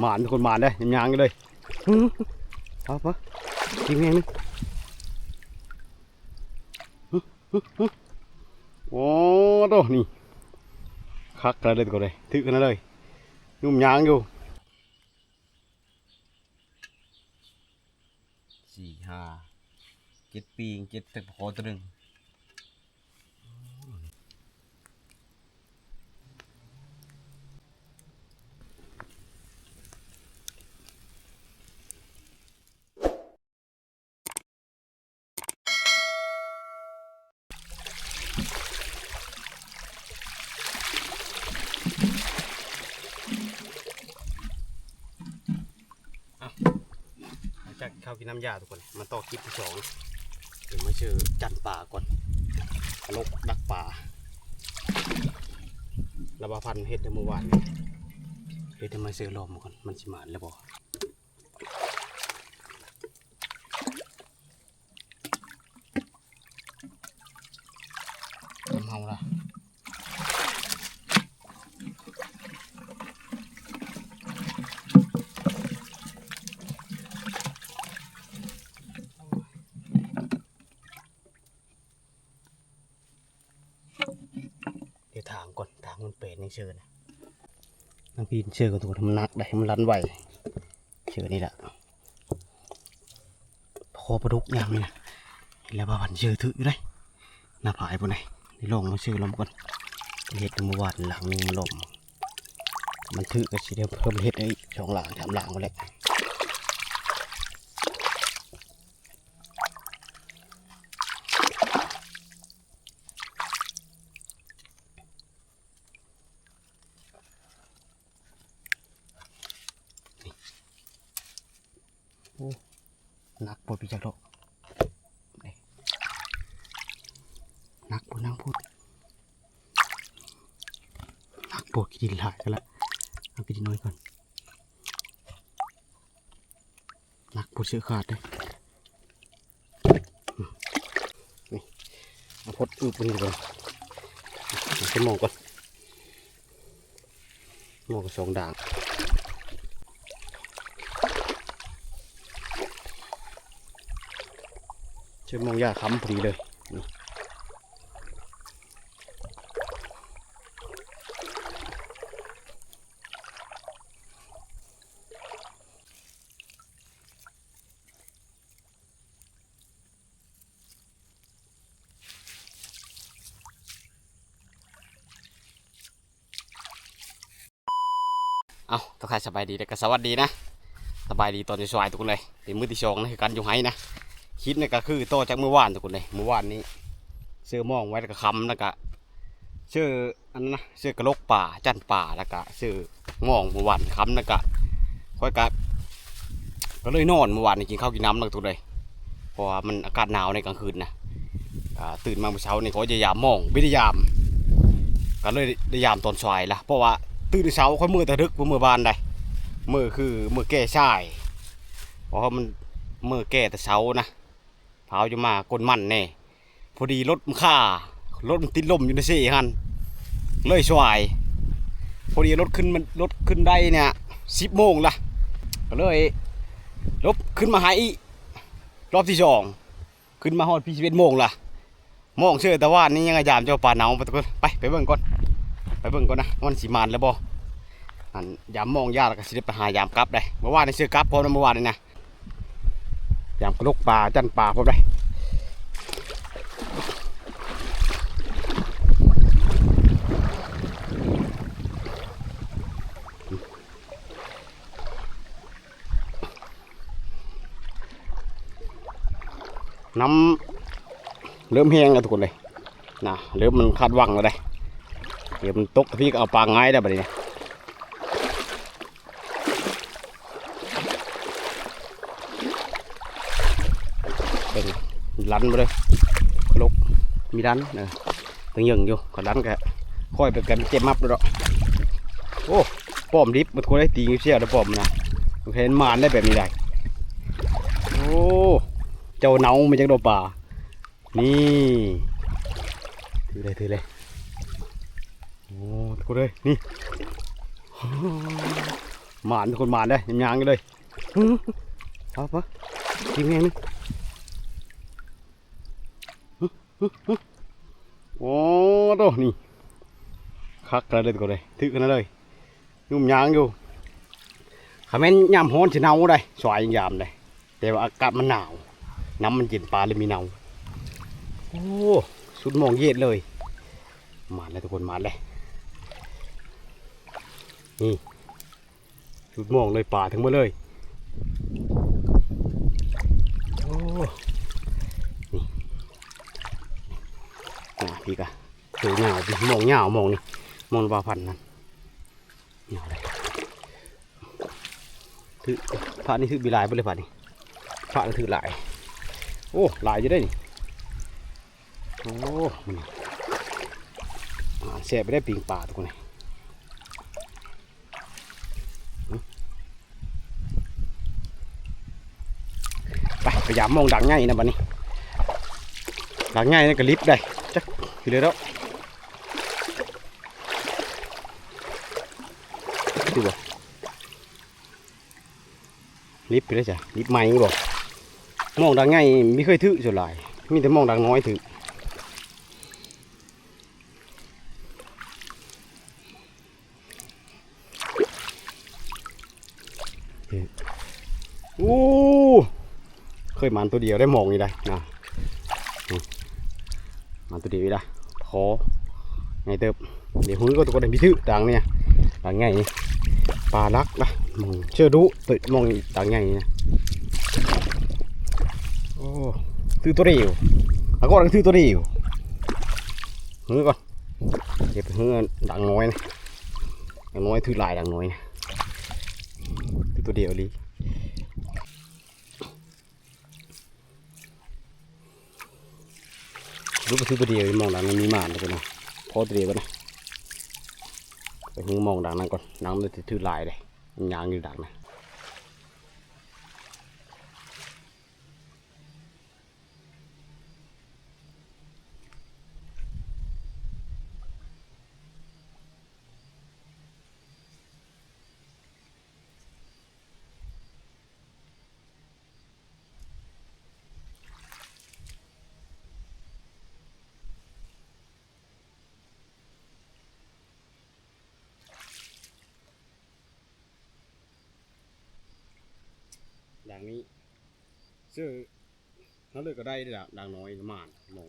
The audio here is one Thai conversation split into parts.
หมานทุกคนหมานได้ยำยางกันเลยเอาปะกินแหงนึงอื้ออื้ออื้อโอ้โตนี่คักกันเลยทุกคนเลยถือกันเลยยุ่มยางอยู่สี่ห้าเจ็ดปีเจ็ดตะโพตัวหนึ่ง หลังจากเข้ากินน้ำยาทุกคน มาต่อคลิปที่สองเดี๋ยวมาเชื่อจันป่าก่อนลกดักป่าระบาพันธุ์เฮ็ดในเมื่อวานเฮ็ดทำไมเสือลอมมาก่อนมันสิมานแล้วบ่ทำเฮาละเดี๋ยวถางก่อนถางมัน เป็นยังเชื่อนะน้ำพีนเชื่อกับตัวทำนักได้ให้มันรันไหวเชื่อนี่แหละพอประดุกยามนี่นะแล้วว่าวันเชื่อถืออยู่ได้หน้าผายปนไหนนี่ลองมาเชื่อลมก่อนเห็ดเมื่อวานหลังนึงมันลมมันถือก็สิเดียวเพิ่มเห็ดไอ้สองหลังสามหลังมาแหลยโอ้ หนักปวดปีจักรโลนักปวดนั่งพูด นักปวดกินหลายกันละเอากินน้อยก่อน นักปวดเสือขาดเลยนี่เอาพดอึบไปนี่ก่อนเอาขึ้นมองก่อนมองกับสองด่าง เชื่อมองยาค้ำพอดีเลยเอาทักท่ายสบายดีแล้วก็สวัสดีนะ สบายดีตอนสวายทุกคนเลยเป็นมือที่สองนะคือการอยู่ไห้นะ คิดนี่ก็คือโตอจากเมื่อวานทุกคนเลยเมื่อวานนี้เสื้อมองไว้แล้วก็คำแล้วก็เสื้ออันนั้นนะเสื้อกระโลกป่าจันป่าแล้วก็เสื้อมองเมื่อวานคำแล้วก็ค่อยกะก็เลยนอนเมื่อวานนี้กินข้าวกินน้ำแล้วทุกเลยเพราะว่ามันอากาศหนาวในกลางคืนนะตื่นมาเมื่อเช้านี่ก็จะยามมองไม่ได้ยามก็เลยได้ยามตอนสายละเพราะว่าตื่นเช้าค่อยมือตะดึกเมื่อวานได้มือคือมือแก่ชายเพราะมันมือแก่แต่เช้านะ เผาจะมากลมันแน่พอดีรถมันค่ารถมันติดลมอยู่ในสี่คันเลยสวายพอดีรถขึ้นมันรถขึ้นได้เนี่ยสิบโมงละก็เลยรถขึ้นมาหาอีรอบที่สองขึ้นมาฮอดพี่สิบเอ็ดโมงละมองเชื่อแต่ว่านี่ยังไงยามเจ้าป่าหนาวไปทุกคนไปไปเบิ่งก่อนไปเบิ่งก่อนนะมันสีมานแล้วบ่อันยามมองยากแล้วก็สิได้ไปหายามกลับได้เมื่อวานนี่ซื้อกลับพร้อมเมื่อวานนี่นะ ยามกระลกปลาจันปลาพบได้น้ำเริ่มแห้งแล้วทุกคนเลยนะเริ่มมันคาดวังแล้วได้เดี๋ยวมันตกพี่ก็เอาปลาง่ายได้บัดนี้เป็น ลันมาเลยลกมีดันเออตึงยังอยู่ก็ดันแกค่อยไปกันเจ็บมับเลยดอกโอ้ป้อมดิบมันควรได้ตีเสียแล้วป้อมมันะเห็นมานได้แบบนี้ได้โอ้เจ้าเนามาจากดอกป่านี่ถือเลยถือเลยโอ้ทุกคนเลยนี่หมานทุกคนหมานเลยยางกันเลยอื้อเอาปะกินไงนี่อื้ออื้ออื้อ โอ้โตนี่คักกันเลยกคนเลยถึกกันเลยยุ่มยางอยู่ขาแม่นยามฮ้อนสิเนาได้สวยยามเลยแต่ว่าอากาศมันหนาว น้ำมันเย็นปลาเลยมีเนาโอ้สุดมองเย็ดเลย มาแล้วทุกคนมาเลยนี่สุดมองเลยป่าทั้งหมดเลยโอ้นี่ อ่าพี่กะถือเหงาพี่มองเหงามองนี่มองบาพันนั่นเหงาเลยถือพระนี่ถือบีลายไปเลยพระนี่พระนี่ถือหลาย โอ้หลายจะได้นี่โอ้มันเสียไปได้ปิงป่าทุกคนเลยไปพยายามมองดังง่ายนะบัดนี้ดังง่ายนี่ก็ลิฟต์ได้ จักคือเลยแล้วดูบ่ลิฟไปเลยจ้ะลิฟต์ใหม่บ่มองดังง่ายไม่เคยถือส่วนหลายมีแต่มองดังน้อยถืออู้เคยมันตัวเดียวได้มองนี่ได้นะมันตัวเดียวอีได้ พอไงเติบเดี๋ยวหุ้ยก็ตัวก็ได้มีชื่อดังเนี่ยดังไงนี่ปลาลักนะมองเชื่อดูตัวมองดังไงนี่นะโอ้ตื้อตัวเดียวแล้วก็ดังตื้อตัวเดียวหุ้ยก่อนเก็บหุ้ยดังน้อยนะดังน้อยถือหลายดังน้อยนะตื้อตัวเดียวลี รู้ไปซื้อตัวเดียวมองดังนั้นมีหมานเลยนะพอเดียวนะไปหึงมองดังนั้นก่อนดังมันจะถือลายเลยยางอยู่ดังนะ ดังนี้ซื้อเขาเลยก็ได้ดังดังน้อยหมานมอง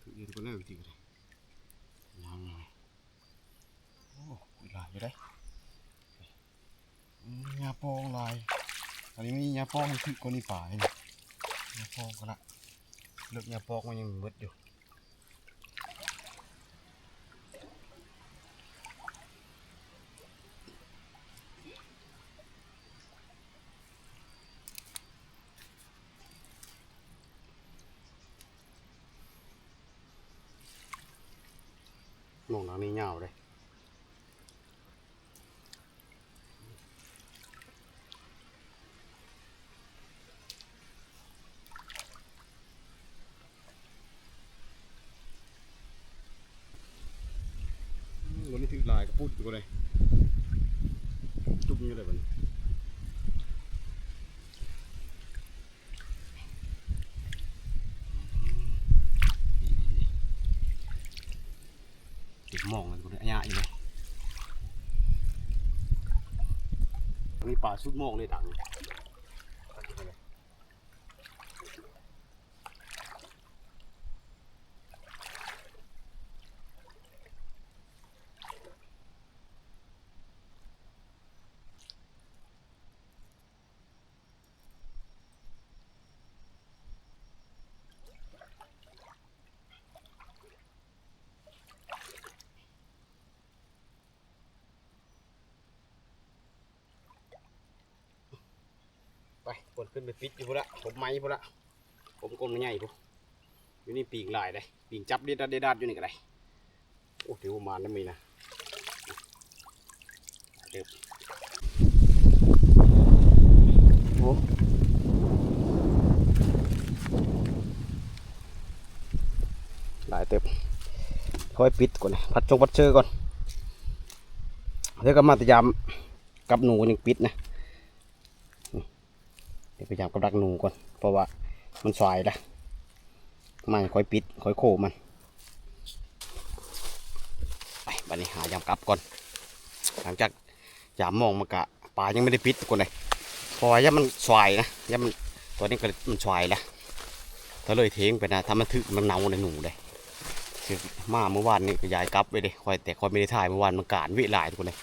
ถือเอ็นก็เลิกจริงเลยยังไงโอ้ยลายอยู่ได้อืมยาปองลายอันนี้มียาปองคือกว่านี้ป่าเองยาปองก็ละเลือกยาปองมันยังมืดอยู่ มองหลังนี้ยาวเลยวันนี้ถือ ชุดอยู่เลยจุ่มอยู่เลยวันนี้ติดมองเลยคนนี้อันยะอยู่เลยมีป่าสุดมองเลยดัง คนขึ้นไปปิดอยู่พุ่นละผมไม้พุ่นละผมกลมใหญ่พุ่นอยู่นี่ปีงลายเลยปีงจับเด็ดดเด็ดดอยู่นี่ก็ได้โอ้ถือว่ามาแล้วมีนะเด็บโอ้หลายเต็บค่อยปิดก่อนพัดจงพัดเชอก่อนเดี๋ยวก็มาพยายามกับหนูยังปิดนะ เดี๋ยวพยายามกับดักหนูก่อน เพราะว่ามันสายละมันค่อยปิดค่อยโคมัน ไปบันนี้หายามกลับก่อน หลังจากยามมองมากะปลายังไม่ได้ปิดทุกคนเลยพราะว่ายามันสายนะยามมันตัวนี้ก็มันสายละก็เลยเทงไปนะถ้ามันถึกมันเน่าในหนูเลยคือมาเมื่อวานนี่ก็ย้ายกลับไปเลยคอยแต่คอยไม่ได้ถ่ายเมื่อวานมันการวิหลายทุกคนเลย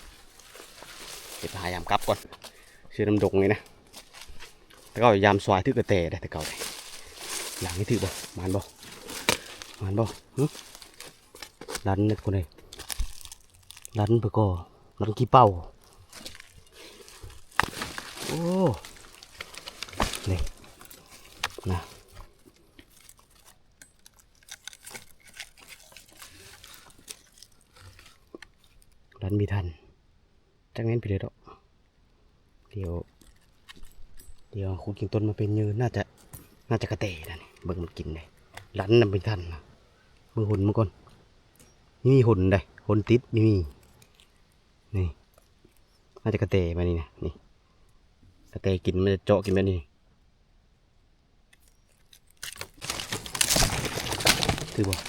เดี๋ยวหายามกลับก่อนชื่อน้ำดงเลยนะ แต่ก็ยามสวายถึกกระเตะได้แต่เก่าเลยหลังนี้ถึกบ่มันบ่มันบ่หึดันนึกคนเลยลันไปก็ลันกี่เป้าโอ้นี่นะลันมีทันจังนั้นไปเลยดอกเดี๋ยว เดี๋ยวคุณกินต้นมาเป็นยืนน่าจะน่าจะกระเตะนะนี่เบิ่งมันกินเลยลันน่ะเป็นทันนะเบิ่งหุ่นมาก่อนนี่มีหุ่นเลยหุ่นติดนี่มีนี่น่าจะกระเตมานี่นะนี่กระเตกินมันจะเจาะกินแบบนี้คือบอก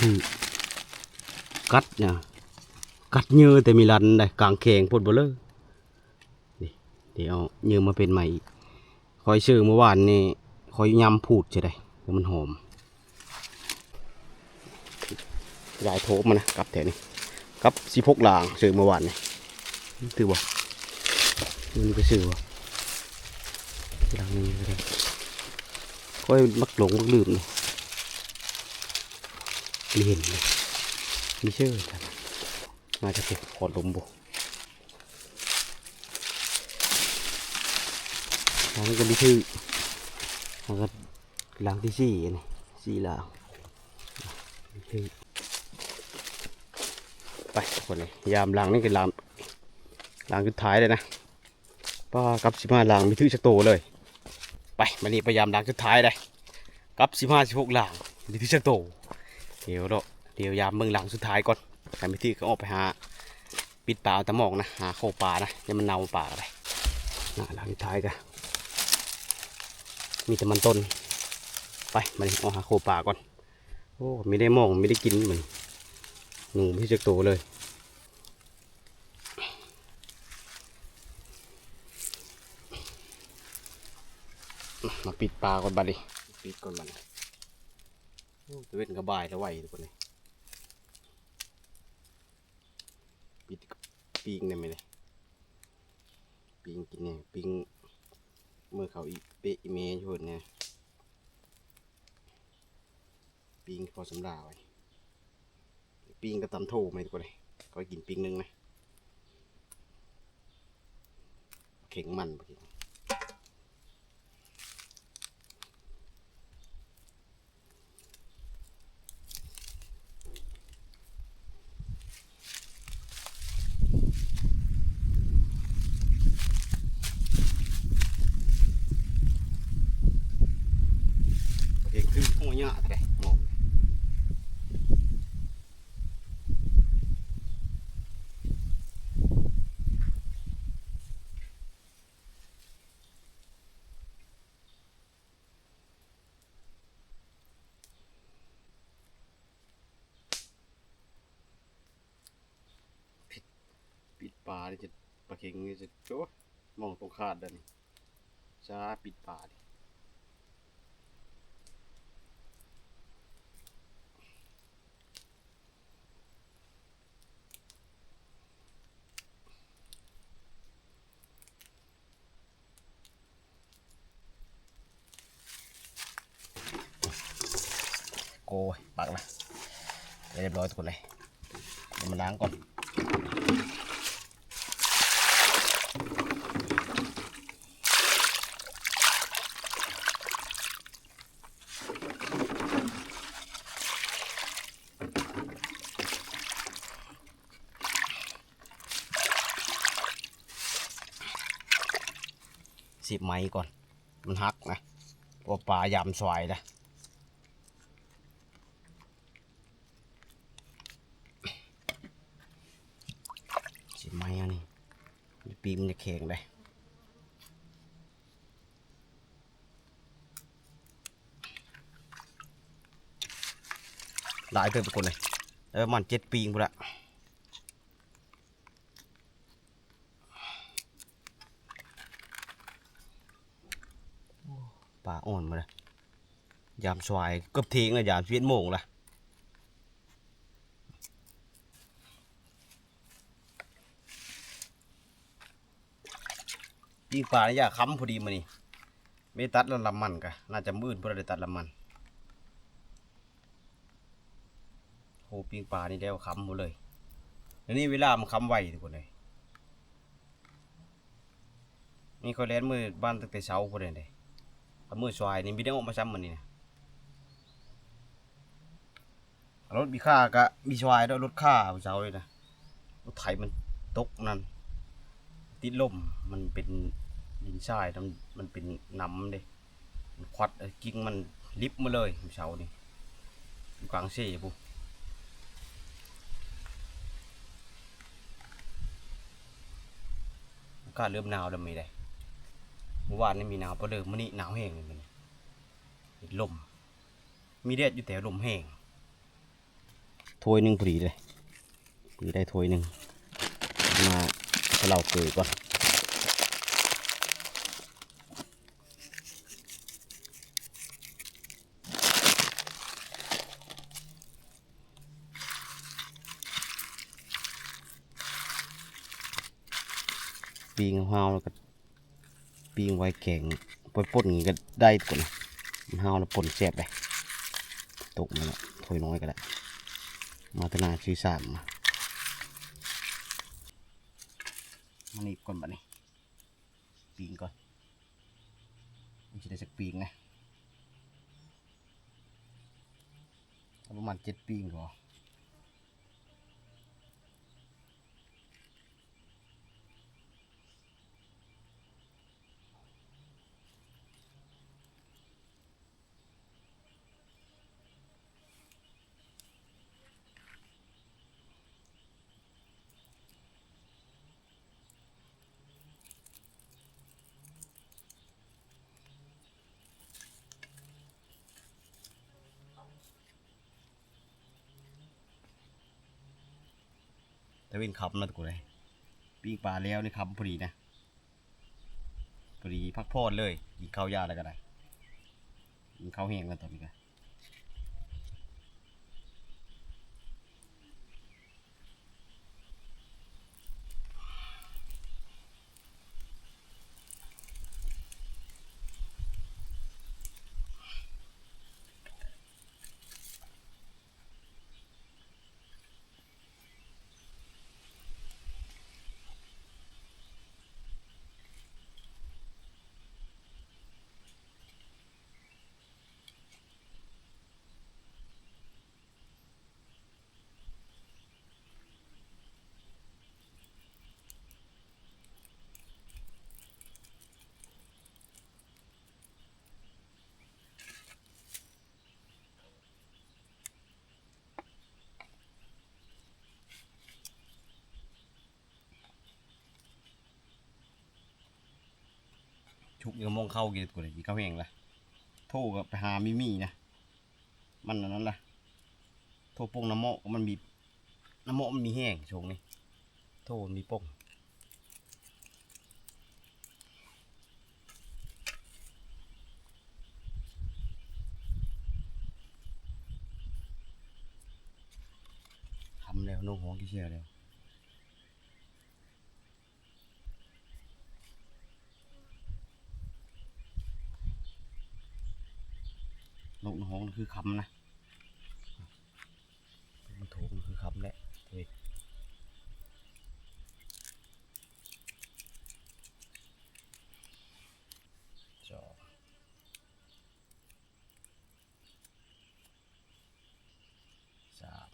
คือกัดเนี่ยกัดเนื้อแต่มีรันเลยกลางแขงพดบ่เลยนี่ เดี๋ยวเอาเนื้อมาเป็นใหม่อีกคอยซื้อเมื่อวานนี่คอยยำพูดจะได้เพราะมันหอมยายโทรมานะกับแถวนี้กับสิพกลางซื้อเมื่อวานนี่ถือบ่นี่ไปซื้อบ่ลางนี้ก็ได้ค่อยมักหลงมักลืมนี่มีเห็นเลยมีเชื่อจังมาจะเก็บขอดลมบ่ ลานี้ก็มีชื่อแล้วก็หลางที่สี่นี่สี่ลางมีชื่อไปคนเลยยามหล้างนี่คือล้างล้างสุดท้ายเลยนะป้ากับสิบห้าหล้างมีถือชักโตเลย ไปมานี่พยายามหล้างสุดท้ายเลยกับสิบห้าสิบหกหล้างมีถือชักโตเดี๋ยวเราเดี๋ยวยามเมืองหล้างสุดท้ายก่อนการไปที่ก็ออกไปหาปิดป่าเอาตะหมอกนะหาเข้าป่านะอยังมันเน่าป่าอะไรนะล้างสุดท้ายกัน มีแต่มันต้น ไปมานี่เอาหาเข้าป่าก่อน โอ้ไม่ได้มองไม่ได้กินเหมือนหนูพี่จะโตเลย มาปิดปลาก่อนบัดดิปิดก่อนบัดนี้โอ้จะเว้นกระบายแล้วไหวทุกคนเลยปิดปิงได้ไหมเลยปิงกินเนี่ยปิงเมื่อเขาอีเปะเมย์อยู่เนี่ยปิงพอสำราไว้ปิงก็ตำโถไหมทุกคนเลยก็กินปิงนึงนะเข่งมันไปกินเข่งคือหัวหยาแต่มอง ปิดปลานี่จะปลาเค็งนี่จะโจ้มองตรงคาดเดินช้าปิดปลาดิโกยปักนะเรียบร้อยทุกคนเลยเดี๋ยวมาล้างก่อน สิบไม้ก่อน มันหักนะเพราะปลายำสวายนะสิสิไม้อันนี้ปีมันจะแข็งเลยหลายเติมไปคนเลยแล้วมันเจ็ดปีงพุ่นละป่าอ่อนมาเลย ยามสวายกือบเทงเลยยามชีวิตโมงละยิงปลาในยค้ำพอดีมานี่ไม่ตัดแล้วลำมันกะน่าจะมืดเพื่อได้ตัดลำมันโหปิงปลานี่ได้วค้ำหมดเลยแล้วนี่เวลามันค้ำไวทุกคนเลยนี่เขาเล่นมือบ้านตั้งแต่เช้าพอดีเลยเอามือสวายนี่มีได้ออกมาซ้ำมันนี่นะ รถมีค่ากะมีสวายด้วยรถค่าเช้าเลยนะรถไถมันตกนั่นติดลมมันเป็นดินทรายมันมันเป็นน้ำเด้มันควัดกิ่งมันลิบมาเลยเช้านี่กลางเซ่ปุ๊อากาศเริ่มหนาวแล้วมีได้เมื่อวานนี่มีหนาวพอเดิมมันนี่หนาวแห้งเลยมันติดลมมีแดดอยู่แต่ลมแห้ง ถ้วยหนึ่งพอดีเลยพอดีได้ถ้วยหนึ่งมาสลาเกยก่อนปีงห้าวแล้วก็ปีงไว้แข็งปนป่นอย่างนี้ก็ได้ก่อนมันห้าวแล้วปนแสบเลยตกมาแล้วถ้วยน้อยก็ได้ มาตนาชื่อสามมามันนี่ก่อนบัดนี้ปีงก่อนมันจะได้สักปีงนะประมาณเจ็ดปีงก่อน แต่วินคำนะทุกคนเลยปีปลาแล้วนี่คำพอดีนะพอดีพักพอดเลยกินข้าวยาแล้วก็ได้กินข้าวแห้งแล้วตอนนี้ก็ ชุกยังมองเข้ากินทุกคนเลยกินข้าวแห้งละโทรก็ไปหามิมี่นะมันอันนั้นล่ะ โทรปงน้ำโมะมันมีน้ำโมะมันมีแห้งชงนี่โทรมีปงทำแล้วนุ่งหัวกี่เชียแล้ว นกน้องมันคือคำนะมันถูกมันคือคำแหละเฮ้ยสองสาม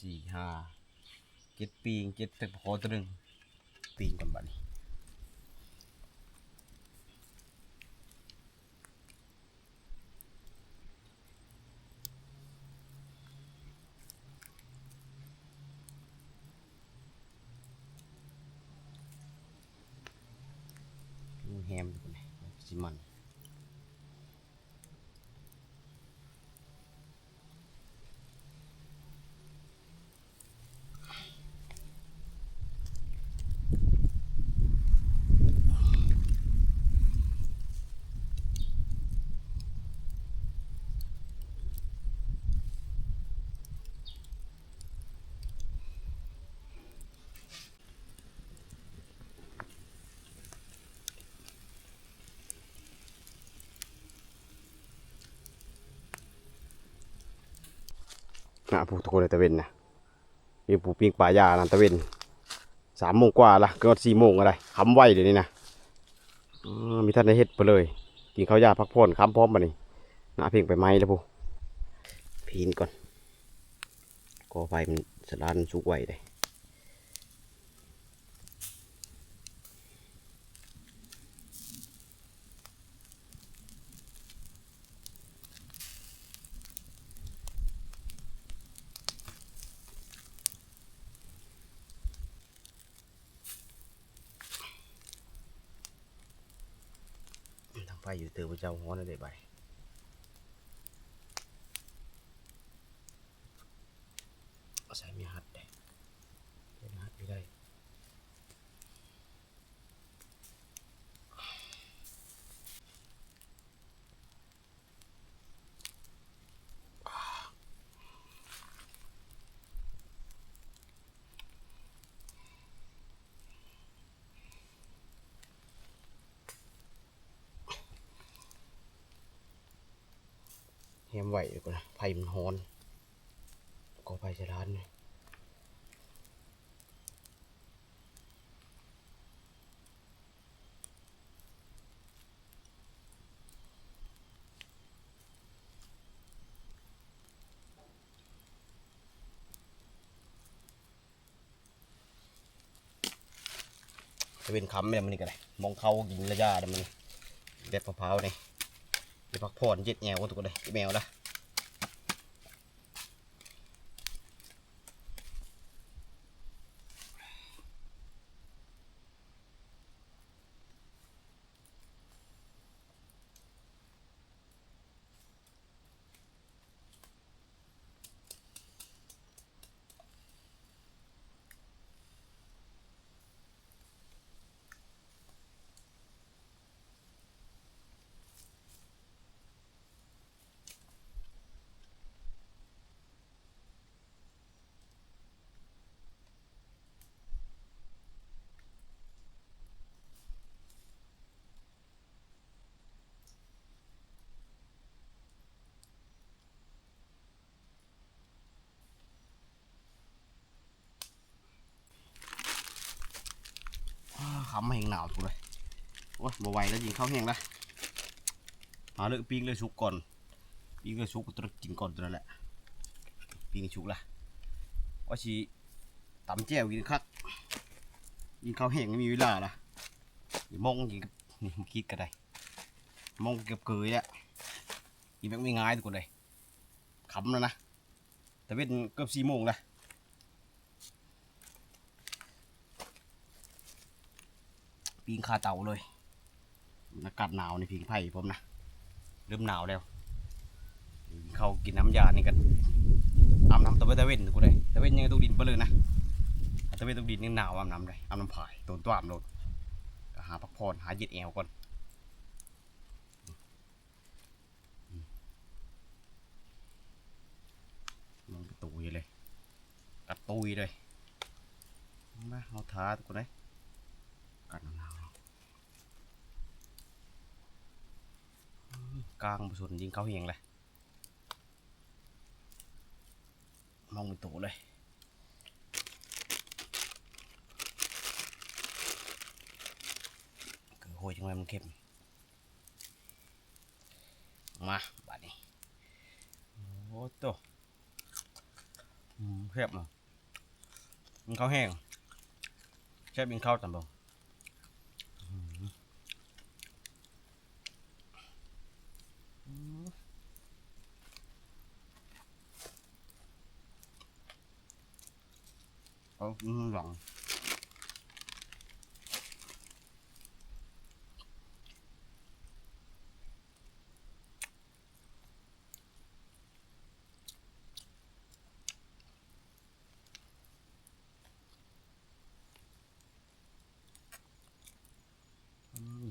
สี่ห้าเจ็ดปีงเจ็ดตะขอตัวหนึ่งปีงก่อนบัดนี้ นะผู้ทุกคนเลยตะเวนนะมีผู้ปิ้งปลายานะตะเวนสามโมงกว่าละเกือบสี่โมงอะไรคำไหวเดี๋ยวนี้นะอมีท่านได้เฮ็ดไปเลย กินข้าวยาพักผ่อนคำพร้อมมานี่หน้าเพียงไปไหมแล้วผู้พีนก่อนก็ไฟมันสลานสุกไวเลย ทางไฟอยู่เตือพระเจ้าฮ้อนได้ใบเอาใส่มีหัดได้เป็นหัดไม่ได้ เฮี ยมไหวดีกว่านะไผ่มันฮอนก็ไผ่จะร้านเนี่ยจะเป็นคำเนี่ยมันนี่ก็ได้มองเขากินระยะเลยมันเด็ดมะพร้าวนี่ เดี๋ยวพักผ่อนเจ็ดแนวกันทุกคนเลยแมวละ อ้าขำแห้งหนาวทุกคนเลยโอ้ยบ่ไหวแล้วยิงเข้าแห้งละหาเลยปิ้งเลยชุกก่อนปิ้งเลยชุกตัวกินก่อนตัวนั้นแหละปิ้งชุกละว่าชีตำแจ่วกินคักยิงเข้าแห้งไม่มีเวลาละมองยิงนี่มันคิดก็ได้มองเก็บเกยอะยิงแบบไม่ง่ายทุกคนเลยขำแล้วนะแต่เป็นเกือบสี่โมงละ ปีงคาเต่าเลยอากาศหนาวในพิงไผ่ผมนะเริ่มหนาวแล้วเขากินน้ำยานี่กันอาบน้ำตะเวนตะเวนกูเลยตะเวนยังต้องดินไปเลยนะตะเวนต้องดินยังหนาวอาบน้ำเลยอาบน้ำผายตัวตัวอาบโลดหาพักผ่อนหาเย็ดแอวก่อนมองตุยเลยกัดตุยเลยมาเอาท้าทุกคนเลย กันหนาว กลางบุษนยิงเขาเฮงเลยมองเป็นตัวเลยคือโหยจังเลยมันเข้มมาบาดนี้โอ้ตัวอืมเข้มอะมันเขาแห้งแค่เป็นข้าวตำบง เขาหลัง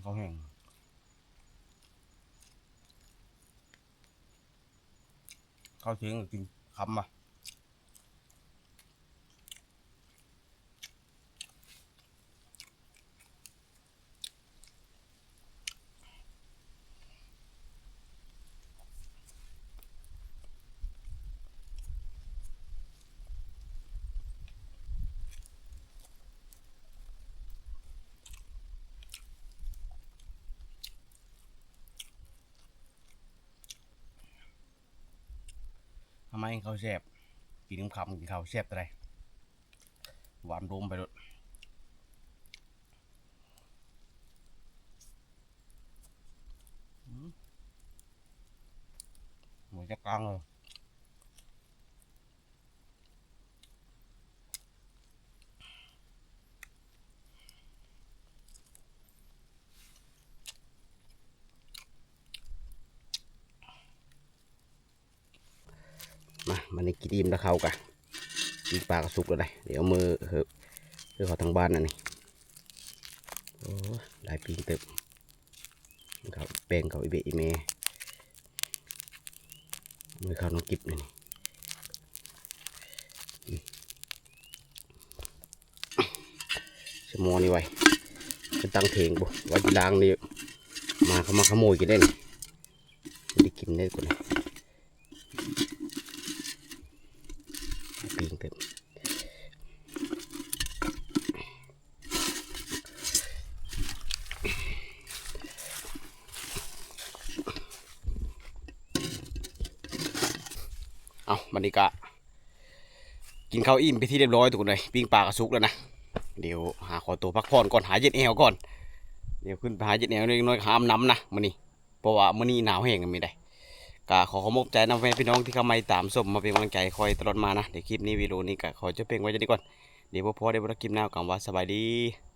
เขาแห้งเขาเสียงจริงคำอะำไมเขาแซ่บกินคำกินข้าวแซ่บอะไรหวานรวมไปเลยหมูจะกลางเลย มามันใน กินอิ่มแล้วเขากะกินปลากระสุกแล้วได้เดี๋ยวมือเฮ้เพื่อเขาทางบ้านน่ะนี่โอ้ได้ปีนเติบเขาแป้งเขาอีเบอีเมมือเขาน้องกิบนี่นี่อืมสมอนี่ไว้เป็นตังเถงบุไว้ที่ล้างนี่มาเขามาขโมยกินได้นี่ไม่ได้กินได้คนนี้ ปีงเต็มเอาบันนี้กะ กินข้าวอิ่มไปที่เรียบร้อยทุกคนเลยปิ้งปลากระซุกแล้วนะเดี๋ยวหาขอตัวพักผ่อนก่อนหาเย็ดแอวก่อนเดี๋ยวขึ้นไปหาเย็ดแอวเล็กน้อยหามน้ำนะมื่อนี้เพราะว่ามื่อนี้หนาวแห้งกันไม่ได้ก็ขอขอบใจนำแฟนพี่น้องที่เข้ามาตามสมมาเป็นกำลังใจคอยตลอดมานะเดี๋ยวคลิปนี้วิดีโอนี้ก็ขอจะเพ่งไว้จะดีก่อนเดี๋ยวพอพอได้บรกิมหน้ากันว่าสบายดี